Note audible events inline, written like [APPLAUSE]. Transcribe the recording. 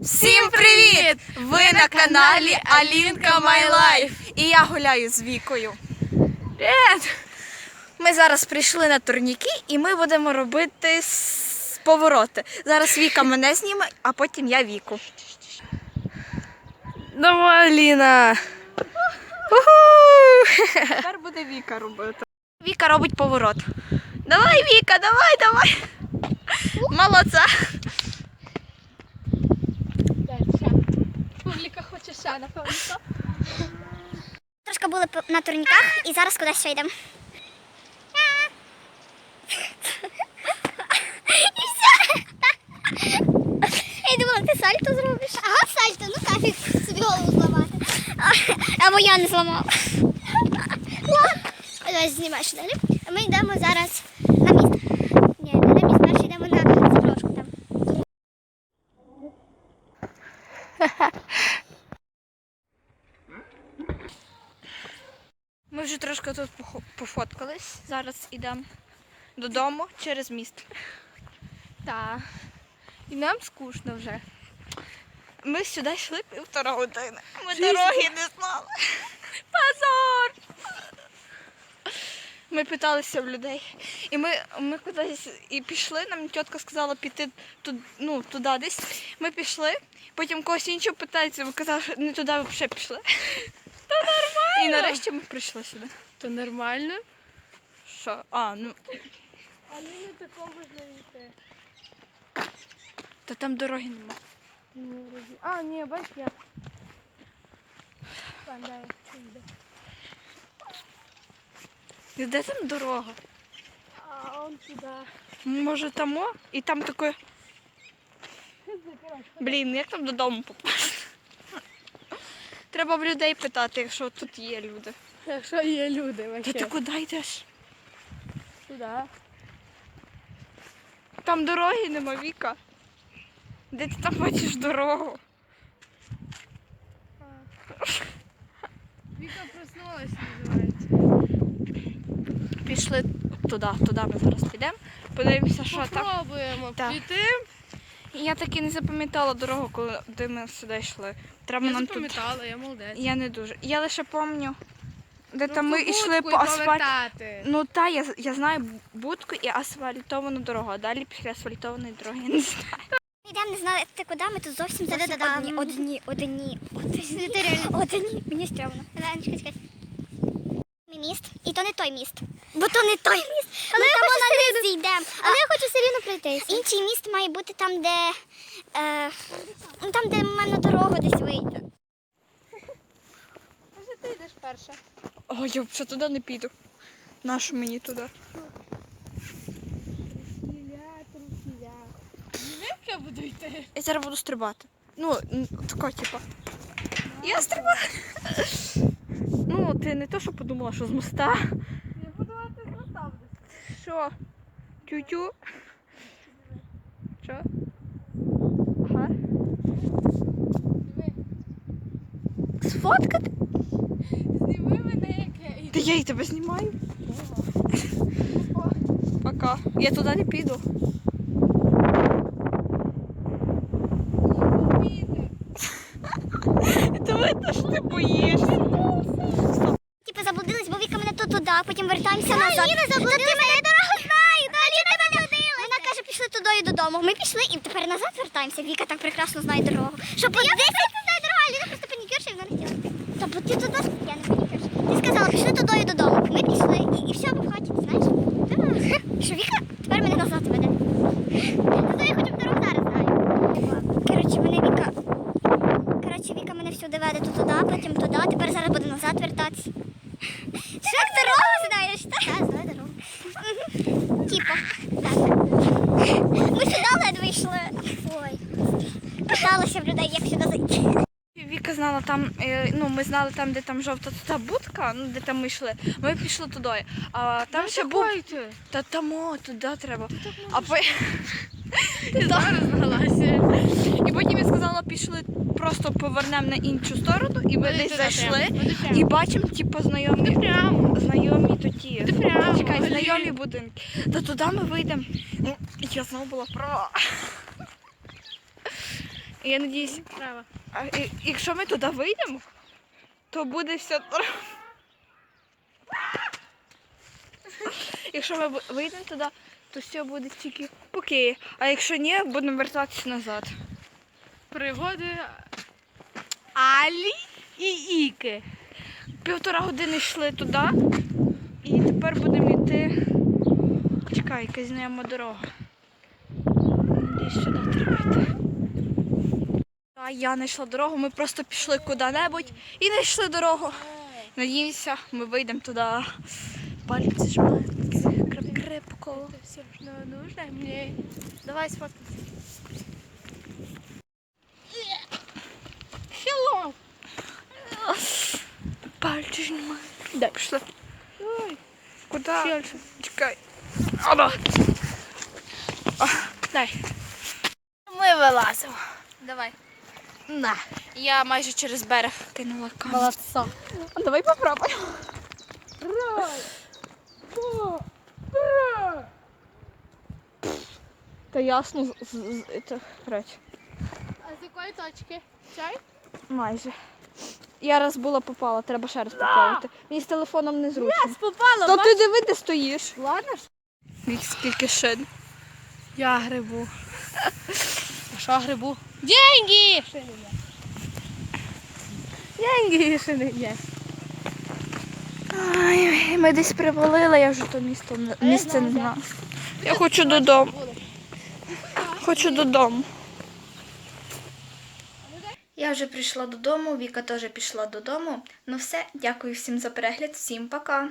Всім привіт! Ви на каналі Алінка My Life. І я гуляю з Вікою. Привіт! Ми зараз прийшли на турніки і ми будемо робити с- повороти. Зараз Віка мене зніме, а потім я Віку. Давай, Ліна. Тепер буде Віка робити. Віка робить поворот. Давай, Віка, давай, давай. Молодця. Публіка хоче ще, напевно. Трошки були на турніках і зараз кудись ще йдемо. І все. Я думала, ти сальто зробиш. Ага, сальто, ну кафік собі голову зламати. А- Або я не зламала. Ось знімаєш далі. А Ми йдемо зараз на міст. Ні, не на міст, перше йдемо на заброшку там. Ми вже трошки тут пофоткались. Зараз йдемо додому через міст. Так. І нам скучно вже. Ми сюди йшли півтора години. Ми дороги не знали. Позор! Ми питалися в людей. І ми, ми кудись і пішли, нам тітка сказала піти туди, ну, туди десь. Ми пішли, потім когось іншого питається, ви казали, що не туди ви взагалі пішли. [LAUGHS] Та нормально. І нарешті ми прийшли сюди. То нормально. Що? А, ну, Але не такого можна йти. та там дороги немає. А, ні, бач, я. Там, дай, йде. І Де там дорога? А он туди. Може там о? І там таке. Блін, як там додому попасти? Треба в людей питати, якщо тут є люди. Якщо є люди, Та вообще. ти куди йдеш? Туди. Там дороги нема, Віка. Де ти там бачиш дорогу? Віка проснулась, називається. Пішли туди, туди ми зараз підемо. Подивимося, що там. Попробуємо Так. піти. Я так і не запам'ятала дорогу, коли де ми сюди йшли. Треба Я нам тут. запам'ятала, я молодець. Я не дуже. Я лише пам'ятаю, де там ми йшли по і асфальту. Ну та я, я знаю будку і асфальтовану дорогу, а далі після асфальтованої дороги я не знаю. Ми йдемо не знаєте куди, ми тут зовсім зовсім одні, одні, одні, одні, одні. Мені стрьомно. Чекай, чекай. Міст, і то не той міст. Бо то не той міст. Але ми там на низ зійдемо. Але я хочу все рівно пройтися. Інший міст має бути там, де е, ну, там, де в мене дорога десь вийде. Може ти йдеш перша? О, я вже туди не піду. Нащо мені туди? Трусіля, трусіля. Як я буду йти? Я зараз буду стрибати. Ну, тако, типу. Я стрибаю. Ну, ти не то, що подумала, що з моста. Я буду ти зростав десь. Що? Тю-тю? Що? Ага. Диви. Сфоткати? Зніми мене, як я йду. Та я і тебе знімаю. Пока. Я туди не піду. Та видно, що ти боїшся. Типу заблудились, бо Віка мене то туди, потім вертаємося назад. Ні, не заблудилися. Я дорогу знаю. Та Аліна не Вона каже, пішли туди і додому. Ми пішли і тепер назад вертаємося. Віка так прекрасно знає дорогу. Що по 10 знає дорогу, Аліна просто панікюрша і вона не хотіла. Та бо ти туди, я не панікюрша. Ти сказала, пішли туди і додому. Ми пішли і, і все, ми в хаті, ти знаєш? Так. Що Віка тепер мене назад веде. Зато я хоча б дорогу зараз знаю. Коротше, мене Віка. Коротше, Віка мене всюди веде то туди, потім туди, тепер зараз буде назад вертатися. Ти дорогу знаєш, так? Так, знаю дорогу. Типа. Так. Ми сюди ледве йшли. Ой. Питалася в людей, як сюди зайти. Віка знала там, е, ну ми знали там, де там жовта та будка, ну де там ми йшли. Ми пішли туди. А там ще був. Та там о, туди треба. А по... Ти [LAUGHS] зараз зналася. І потім сказала, пішли, просто повернемо на іншу сторону, і ми десь зайшли. І бачимо, типу, знайомі. прямо. Знайомі тоді. Прямо, Чекай, знайомі будинки. Та туди ми вийдемо. Ну, я знову була права. Я надіюсь, Право. а, і- якщо ми туди вийдемо, то буде все. Якщо ми бу- вийдемо туди, то все буде тільки окей. А якщо ні, будемо вертатися назад. Пригоди Алі і Іки. Півтора години йшли туди, і тепер будемо йти. Чекай, якась знайома дорога. Надіюсь, сюди треба йти. А я не йшла дорогу, ми просто пішли куди-небудь і не йшли дорогу. Надіюся, ми вийдемо туди. Пальці жмають. Крепко. Это все, что нужно. Давай сфоткайся. Пальці жмають. Дай пішли. Ой, Куди? Дальше. Чекай. Оба. О, дай. Ми вилазимо. Давай. На. Я майже через берег кинула камінь. Молодца. А давай попробуємо. Та ясно, з, з, з, це. А с какой точки? Чай? Майже. Я раз була попала, треба ще раз попробувати. Мені з телефоном не зручно. Попала. Та ти диви, де стоїш. Ладно ж? Міг скільки шин. Я грибу. А що грибу? Деньги! Деньги ще не є. Ай, ми десь привалили, я вже то місто не- місце не знаю. Я хочу додому. Хочу додому. Я вже прийшла додому, Віка теж пішла додому. Ну все, дякую всім за перегляд, всім пока.